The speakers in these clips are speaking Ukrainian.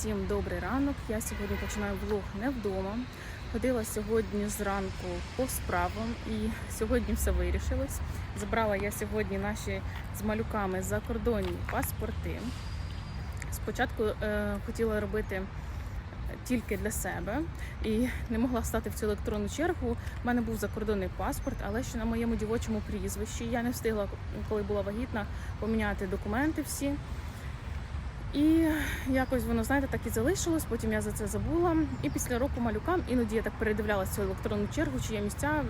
Всім добрий ранок. Я сьогодні починаю влог не вдома. Ходила сьогодні зранку по справам і сьогодні все вирішилось. Забрала я сьогодні наші з малюками закордонні паспорти. Спочатку е, хотіла робити тільки для себе і не могла стати в цю електронну чергу. У мене був закордонний паспорт, але ще на моєму дівочому прізвищі я не встигла, коли була вагітна, поміняти документи всі. І якось воно, знаєте, так і залишилось. Потім я за це забула. І після року малюкам іноді я так передивлялася цю електронну чергу, чи є місця.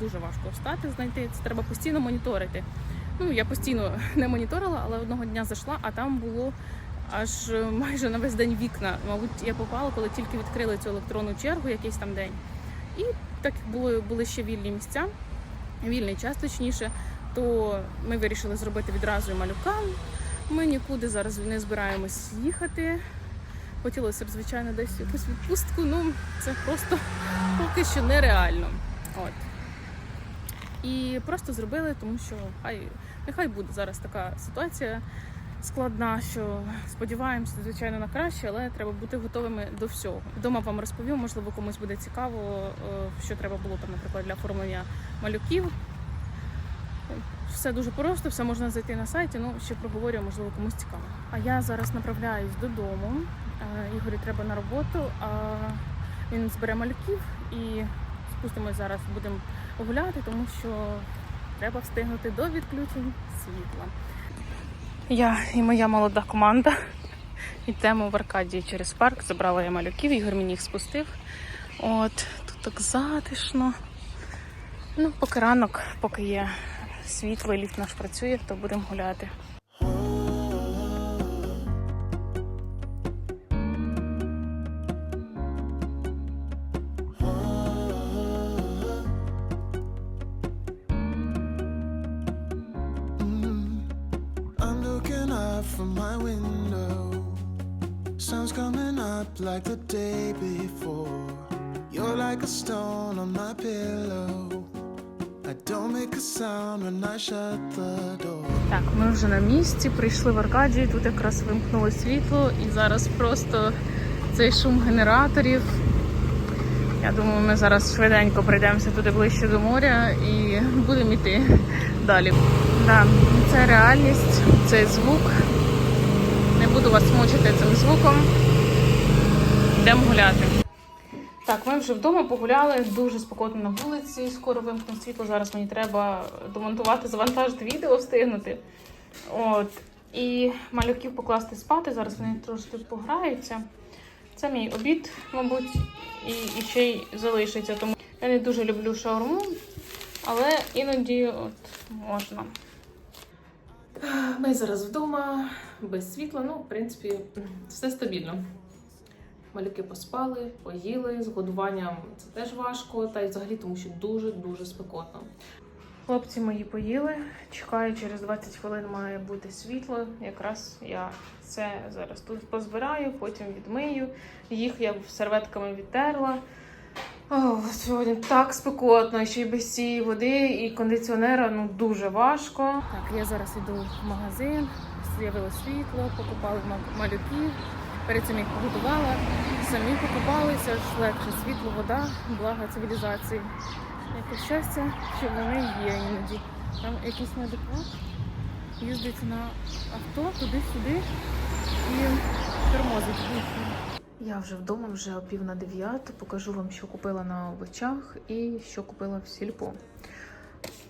Дуже важко встати, знайти. Це треба постійно моніторити. Ну я постійно не моніторила, але одного дня зайшла, а там було аж е, майже на весь день вікна. Мабуть, я попала, коли тільки відкрили цю електронну чергу, якийсь там день. І так як були, були ще вільні місця, вільний час точніше, то ми вирішили зробити відразу малюкам. Ми нікуди зараз не збираємось їхати. Хотілося б, звичайно, десь якусь відпустку. Ну, це просто поки що нереально. От. І просто зробили, тому що хай нехай буде зараз така ситуація складна, що сподіваємося, звичайно, на краще, але треба бути готовими до всього. Вдома вам розповім, можливо, комусь буде цікаво, е, що треба було там, наприклад, для оформлення малюків. Все дуже просто, все можна зайти на сайті. Ну ще проговорю, можливо, комусь цікаво. А я зараз направляюсь додому. Е, Ігорі треба на роботу. А він збере малюків і спустимось зараз, будемо гуляти, тому що треба встигнути до відключень світла. Я і моя молода команда йдемо в Аркадії через парк. Забрала я малюків, Ігор мені їх спустив. От тут так затишно. Ну, поки ранок, поки є світло, і ліфт наш працює, то будемо гуляти. Sun's coming up like the day before. You're like a stone on my pillow. Так, ми вже на місці, прийшли в Аркадію, тут якраз вимкнуло світло, і зараз просто цей шум генераторів. Я думаю, ми зараз швиденько прийдемося туди ближче до моря і будемо йти далі. Да, це реальність, цей звук. Не буду вас мучити цим звуком. Йдемо гуляти. Так, ми вже вдома погуляли, дуже спокійно на вулиці. Скоро вимкне світло. Зараз мені треба домонтувати, завантажити відео, встигнути. От. І малюків покласти спати. Зараз вони трошки пограються. Це мій обід, мабуть, і, і ще й залишиться. Тому я не дуже люблю шаурму, але іноді от можна. Ми зараз вдома, без світла. Ну, в принципі, все стабільно. Малюки поспали, поїли, з годуванням це теж важко, та й взагалі тому, що дуже-дуже спекотно. Хлопці мої поїли, чекаю, через 20 хвилин має бути світло. Якраз я це зараз тут позбираю, потім відмию. Їх я серветками відтерла. О, сьогодні так спекотно, ще й без цієї води і кондиціонера ну дуже важко. Так, я зараз йду в магазин, з'явилось світло, покупали ма- малюків. Перед цим їх погодувала, самі покупалися, ж легше світло, вода, блага цивілізації. Яке щастя, що вони є іноді. Там якийсь неадекват їздить на авто туди-сюди і тормозить. Я вже вдома, вже о пів на дев'яту. Покажу вам, що купила на овочах і що купила в сільпо.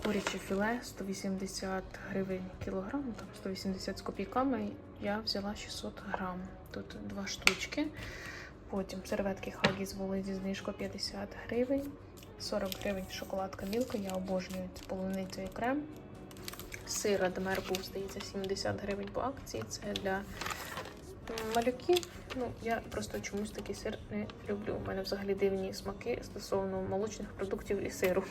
Куряче філе 180 гривень кілограм, там 180 з копійками. Я взяла 600 грам. Тут два штучки. Потім серветки Huggies були зі знижкою 50 гривень. 40 гривень шоколадка Мілка. Я обожнюю цю полуницю і крем. Сир Адмер був, здається, 70 гривень по акції. Це для малюків. Ну, я просто чомусь такий сир не люблю. У мене взагалі дивні смаки стосовно молочних продуктів і сиру.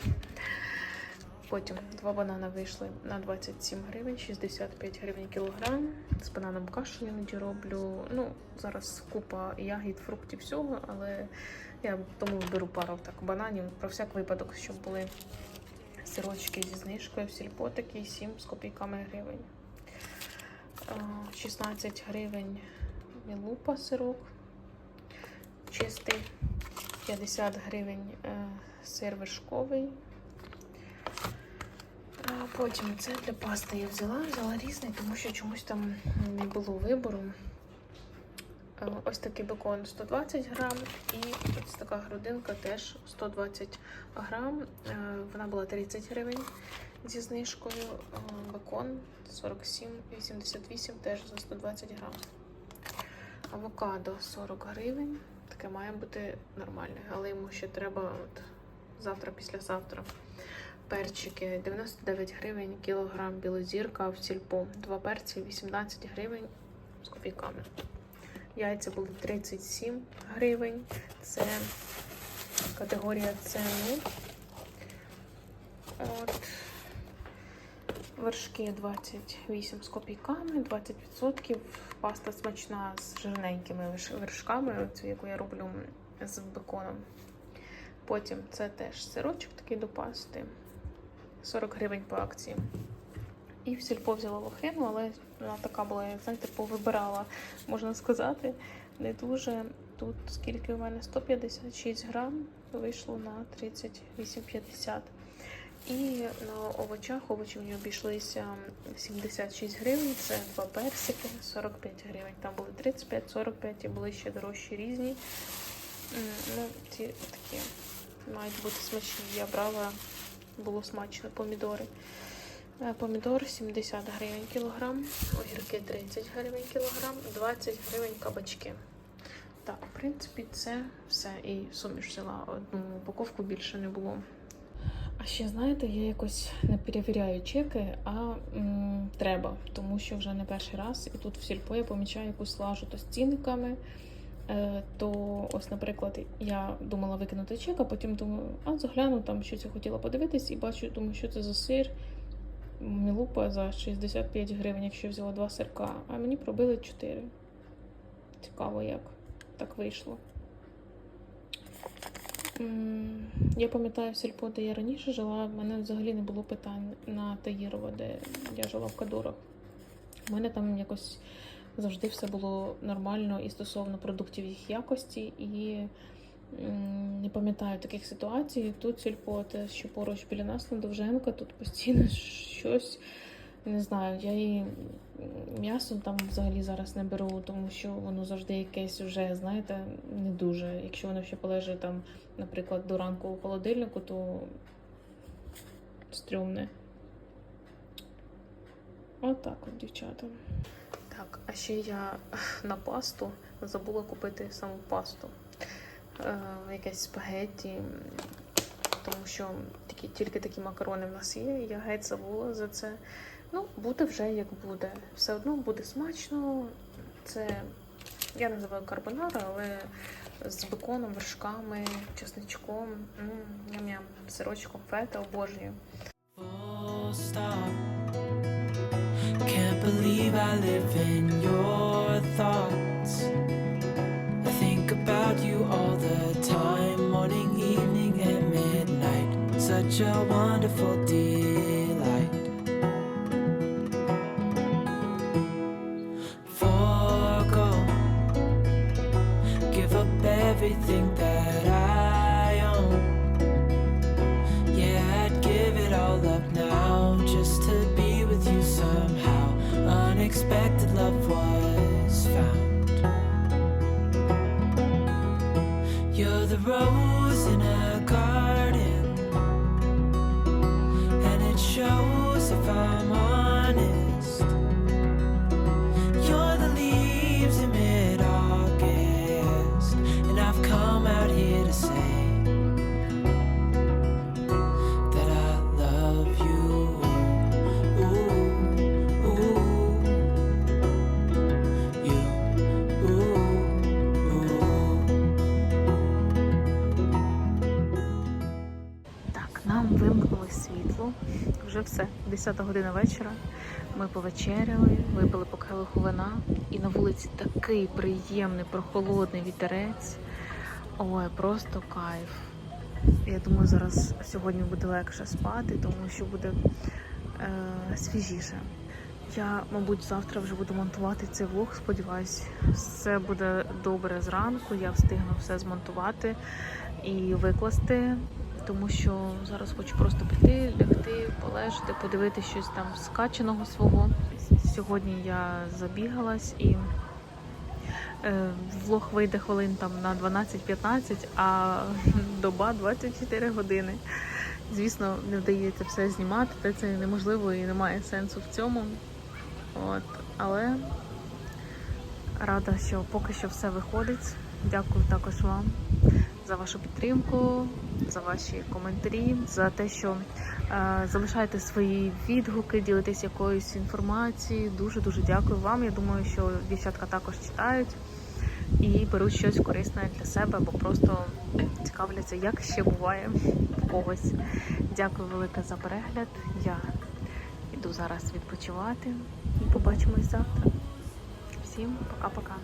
Потім два банани вийшли на 27 гривень, 65 гривень кілограм. З бананом кашу іноді роблю. Ну, зараз купа ягід, фруктів, всього, але я тому беру пару так бананів про всяк випадок, щоб були сирочки зі знижкою в сільпо такий 7 з копійками гривень. Е, 16 гривень мілупа сирок. чистий, 50 гривень е, сир вершковий. Потім це для пасти я взяла, взяла різний, тому що чомусь там не було вибору. Е, Ось такий бекон 120 грам і ось така грудинка теж 120 грам. Е, Вона була 30 гривень зі знижкою. Е, Бекон 47,88 теж за 120 грам. Авокадо 40 гривень. Таке має бути нормальне, але йому ще треба от завтра, післязавтра. Перчики 99 гривень, кілограм білозірка в сільпо. Два перці 18 гривень з копійками. Яйця були 37 гривень. Це категорія ціни. От. Вершки 28 з копійками, 20%. Паста смачна з жирненькими вершками, цю, яку я роблю з беконом. Потім це теж сирочок такий до пасти. 40 гривень по акції. І в сільпо взяла лохину, але вона така була, як знаєте, повибирала, можна сказати, не дуже. Тут скільки у мене 156 грам, вийшло на 38,50. І на овочах овочі мені обійшлися 76 гривень, це два персики, 45 гривень. Там були 35, 45 і були ще дорожчі різні. Ну, ці такі мають бути смачні. Я брала, було смачно помідори. Е, Помідор 70 гривень кілограм, огірки 30 гривень кілограм, 20 гривень кабачки. Так, в принципі, це все. І суміш взяла одну упаковку, більше не було. А ще знаєте, я якось не перевіряю чеки, а м, треба, тому що вже не перший раз, і тут в сільпо я помічаю якусь лажу то з цінниками. Е, то ось, наприклад, я думала викинути чек, а потім думаю, а загляну там щось я хотіла подивитись, і бачу, думаю, що це за сир. Мілупа за 65 гривень, якщо взяла два сирка, а мені пробили 4. Цікаво, як так вийшло. Я пам'ятаю в сільпо, де я раніше жила, в мене взагалі не було питань на Таїрово, де я жила в Кадурах. У мене там якось завжди все було нормально і стосовно продуктів їх якості, і не пам'ятаю таких ситуацій. Тут сільпо, те, що поруч біля нас на Довженка, тут постійно щось. Не знаю, я і м'ясо там взагалі зараз не беру, тому що воно завжди якесь вже, знаєте, не дуже. Якщо воно ще полежить там, наприклад, до ранку у холодильнику, то стрьомне. Отак от, дівчата. Так, а ще я на пасту забула купити саму пасту. Е, якесь спагетті, тому що такі, тільки такі макарони в нас є, я геть забула за це. Ну, буде вже як буде. Все одно буде смачно. Це я називаю карбонара, але з беконом, вершками, чесничком, ням-ням, сирочком, фета обожнюю. Believe I live in your thoughts. I think about you all the time, morning, evening, and midnight. Such a wonderful delight. The rose in a 10 година вечора. Ми повечеряли, випили по келиху вина, і на вулиці такий приємний, прохолодний вітерець. Ой, просто кайф. Я думаю, зараз сьогодні буде легше спати, тому що буде е, свіжіше. Я, мабуть, завтра вже буду монтувати цей влог. Сподіваюсь, все буде добре зранку. Я встигну все змонтувати і викласти, тому що зараз хочу просто піти, лягти, полежати, подивитися щось там скаченого свого. Сьогодні я забігалась і е, влог вийде хвилин там на 12-15, а доба 24 години. Звісно, не вдається все знімати, та це неможливо і немає сенсу в цьому. От, але рада, що поки що все виходить. Дякую також вам за вашу підтримку, за ваші коментарі, за те, що е, залишаєте свої відгуки, ділитесь якоюсь інформацією. Дуже дуже дякую вам. Я думаю, що дівчатка також читають і беруть щось корисне для себе, або просто цікавляться, як ще буває в когось. Дякую велике за перегляд. Я йду зараз відпочивати і побачимось завтра. Всім пока-пока.